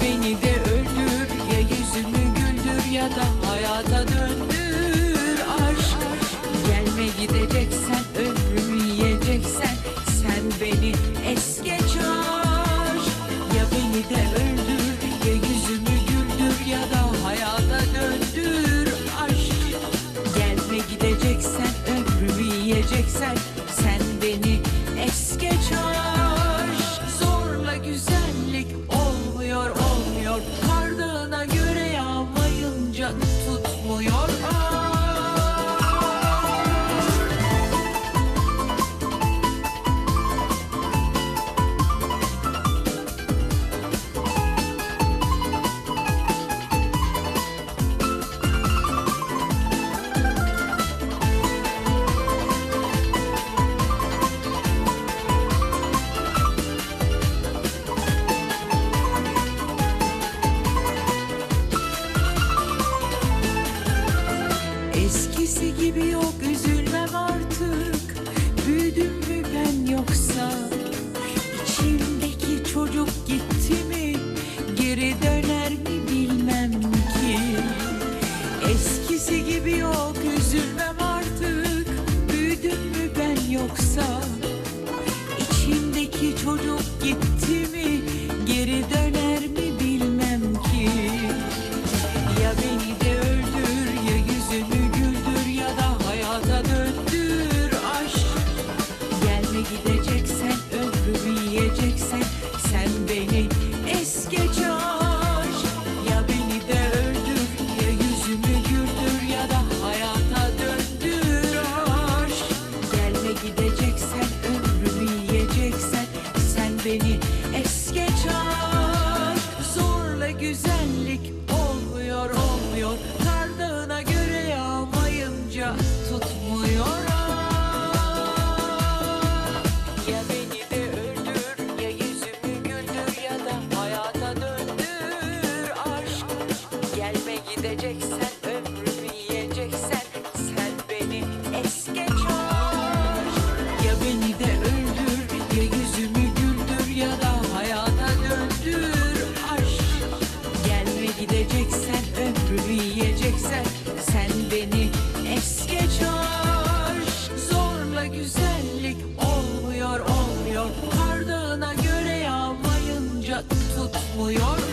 Beni de öldür ya yüzümü güldür ya da hayata döndür gibi yok üzülmem artık. Büyüdüm mü ben yoksa? İçimdeki çocuk gitti mi? Geri döner mi bilmem ki. Eskisi gibi yok üzülmem artık. Büyüdüm mü ben yoksa? İçimdeki çocuk gitti mi? Geri döner Gelme gideceksen ömrümü yiyeceksen sen beni es geç aşk Ya beni de öldür ya yüzümü güldür ya da hayata döndür. Aşk Gelme gideceksen ömrümü yiyeceksen sen beni es geç aşk Zorla güzellik olmuyor olmuyor. Kardığına göre yağmayınca tutmuyor